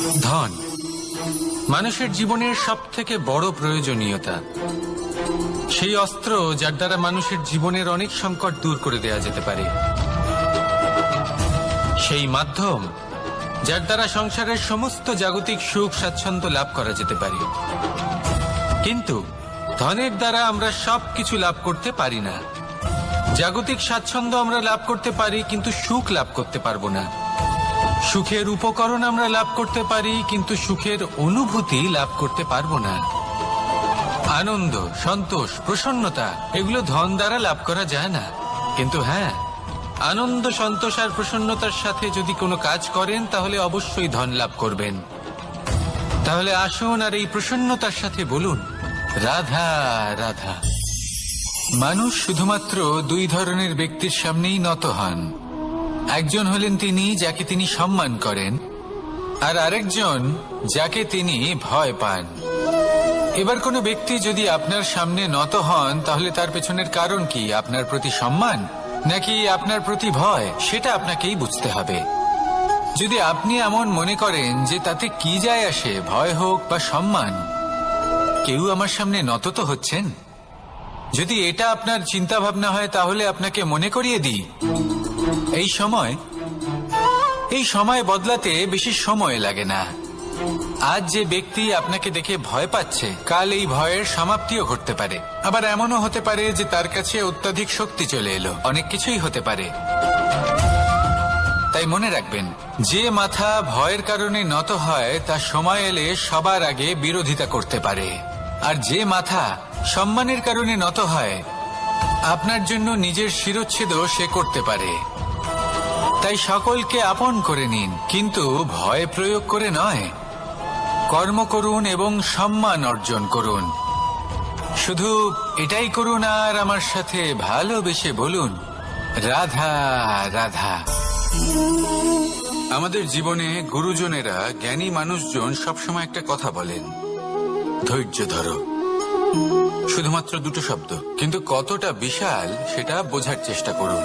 ধন, মানুষের জীবনের সব থেকে বড় প্রয়োজনীয়তা। সেই অস্ত্র যার দ্বারা মানুষের জীবনের অনেক সংকট দূর করে দেয়া যেতে পারে। সেই মাধ্যম যার দ্বারা সংসারের সমস্ত জাগতিক সুখ স্বাচ্ছন্দ্য লাভ করা যেতে পারে। কিন্তু ধনের দ্বারা আমরা সব কিছু লাভ করতে পারি না। জাগতিক স্বাচ্ছন্দ্য আমরা লাভ করতে পারি, কিন্তু সুখ লাভ করতে পারব না। সুখের উপকরণ আমরা লাভ করতে পারি, কিন্তু সুখের অনুভূতি লাভ করতে পারব না। আনন্দ, সন্তোষ, প্রসন্নতা, এগুলো ধন দ্বারা লাভ করা যায় না। কিন্তু হ্যাঁ আনন্দ, সন্তোষ আর প্রসন্নতার সাথে যদি কোনো কাজ করেন, তাহলে অবশ্যই ধন লাভ করবেন। তাহলে আসুন আর এই প্রসন্নতার সাথে বলুন, রাধা রাধা। মানুষ শুধুমাত্র দুই ধরনের ব্যক্তির সামনেই নত হন। একজন হলেন তিনি যাকে তিনি সম্মান করেন, আর আরেকজন যাকে তিনি ভয় পান। এবার কোনো ব্যক্তি যদি আপনার সামনে নত হন, তাহলে তার পেছনের কারণ কি? আপনার প্রতি সম্মান, নাকি আপনার প্রতি ভয়? সেটা আপনাকেই বুঝতে হবে। যদি আপনি এমন মনে করেন যে তাতে কি যায় আসে, ভয় হোক বা সম্মান, কেউ আমার সামনে নত তো হচ্ছেন? যদি এটা আপনার চিন্তা ভাবনা হয়, তাহলে আপনাকে মনে করিয়ে দিই। এই সময় এই সময় বদলাতে বেশি সময় লাগে না। আজ যে ব্যক্তি আপনাকে দেখে ভয় পাচ্ছে, কাল এই ভয়ের সমাপ্তিও ঘটতে পারে। আবার এমনও হতে পারে যে তার কাছে অত্যাধিক শক্তি চলে এলো। অনেক কিছুই হতে পারে। তাই মনে রাখবেন, যে মাথা ভয়ের কারণে নত হয়, তা সময় এলে সবার আগে বিরোধিতা করতে পারে। আর যে মাথা সম্মানের কারণে নত হয়, আপনার জন্য নিজের শিরচ্ছেদও সে করতে পারে। তাই সকলকে আপন করে নিন, কিন্তু ভয় প্রয়োগ করে নয়। কর্ম করুন এবং সম্মান অর্জন করুন। শুধু এটাই করুন আর আমার সাথে ভালোবেসে বলুন, রাধা রাধা। আমাদের জীবনে গুরুজনেরা জ্ঞানী মানুষজন সবসময় একটা কথা বলেন, ধৈর্য ধরো। শুধুমাত্র দুটো শব্দ, কিন্তু কতটা বিশাল সেটা বোঝার চেষ্টা করুন।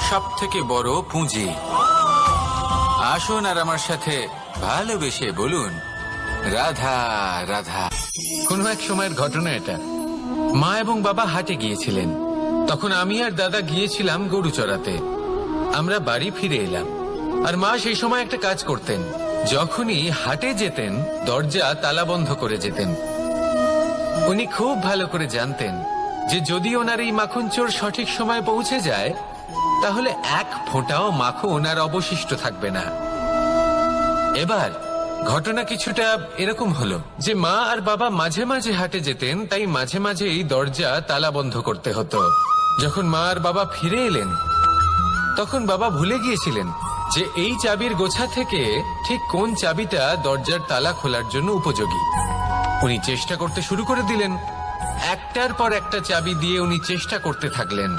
সব থেকে বড় পুঁজি। আসুন আর আমার সাথে ভালোবেসে বলুন, রাধা রাধা। কোনো এক সময়ের ঘটনা এটা। মা এবং বাবা হাটে গিয়েছিলেন। তখন আমি আর দাদা গিয়েছিলাম গরু চড়াতে। আমরা বাড়ি ফিরে এলাম। আর মা সেই সময় একটা কাজ করতেন। যখনই হাটে যেতেন, দরজা, তালা বন্ধ করে যেতেন। উনি খুব ভালো করে জানতেন যে যদি ওনার এই মাখন চোর সঠিক সময় পৌঁছে যায় তাহলে এক ফোঁটাও মাখন আর অবশিষ্ট থাকবে না। এবার, ঘটনা কিছুটা এরকম হলো যে মা আর বাবা মাঝে মাঝে হাটে যেতেন, তাই মাঝে মাঝে এই দরজা তালা বন্ধ করতে হতো। যখন মা আর বাবা ফিরে এলেন, তখন বাবা ভুলে গিয়েছিলেন যে এই চাবির গোছা থেকে ঠিক কোন চাবিটা দরজার তালা খোলার জন্য উপযোগী। উনি চেষ্টা করতে শুরু করে দিলেন। একটার পর একটা চাবি দিয়ে উনি চেষ্টা করতে থাকলেন।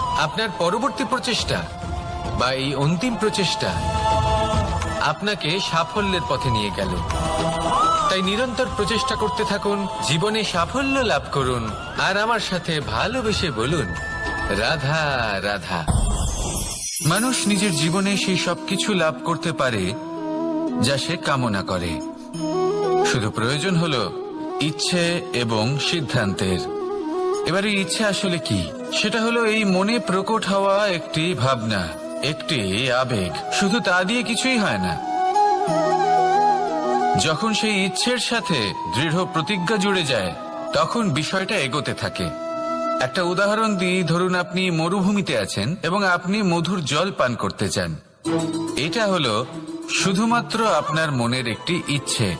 আপনার পরবর্তী প্রচেষ্টা বা এই অন্তিম প্রচেষ্টা আপনাকে সাফল্যের পথে নিয়ে গেল। তাই নিরন্তর প্রচেষ্টা করতে থাকুন, জীবনে সাফল্য লাভ করুন, আর আমার সাথে ভালোবেসে বলুন, রাধা রাধা। মানুষ নিজের জীবনে সেই সবকিছু লাভ করতে পারে যা সে কামনা করে। শুধু প্রয়োজন হলো ইচ্ছে এবং সিদ্ধান্তের। এবার ইচ্ছে আসলে কি? সেটা হলো এই মনে প্রকট হওয়া একটি ভাবনা, একটি আবেগ। শুধু তা দিয়ে কিছুই হয় না। যখন সেই ইচ্ছের সাথে দৃঢ় প্রতিজ্ঞা জুড়ে যায়, তখন বিষয়টা এগোতে থাকে। একটা উদাহরণ দিই, ধরুন আপনি মরুভূমিতে আছেন এবং আপনি মধুর জল পান করতে চান। এটা হলো শুধুমাত্র আপনার মনের একটি ইচ্ছে।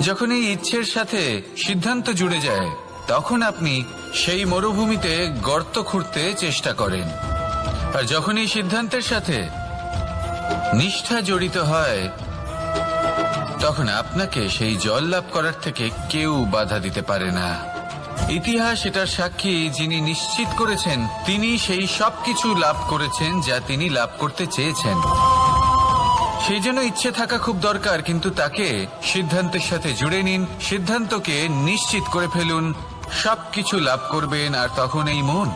যখন এই ইচ্ছের সাথে সিদ্ধান্ত জুড়ে যায় তখন আপনি সেই মরুভূমিতে গর্ত খুঁড়তে চেষ্টা করেন। আর যখন এই সিদ্ধান্তের সাথে নিষ্ঠা জড়িত হয়, তখন আপনাকে সেই জল লাভ করার থেকে কেউ বাধা দিতে পারে না। ইতিহাস এটার সাক্ষী যিনি নিশ্চিত করেছেন, তিনি সেই সবকিছু লাভ করেছেন যা তিনি লাভ করতে চেয়েছেন। সেই জন্য ইচ্ছে থাকা খুব দরকার, কিন্তু তাকে সিদ্ধান্তের সাথে জুড়ে নিন, সিদ্ধান্তকে নিশ্চিত করে ফেলুন সবকিছু লাভ করবেন আর তখন এই মন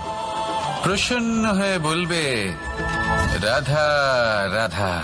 প্রসন্ন হয়ে বলবে রাধা রাধা।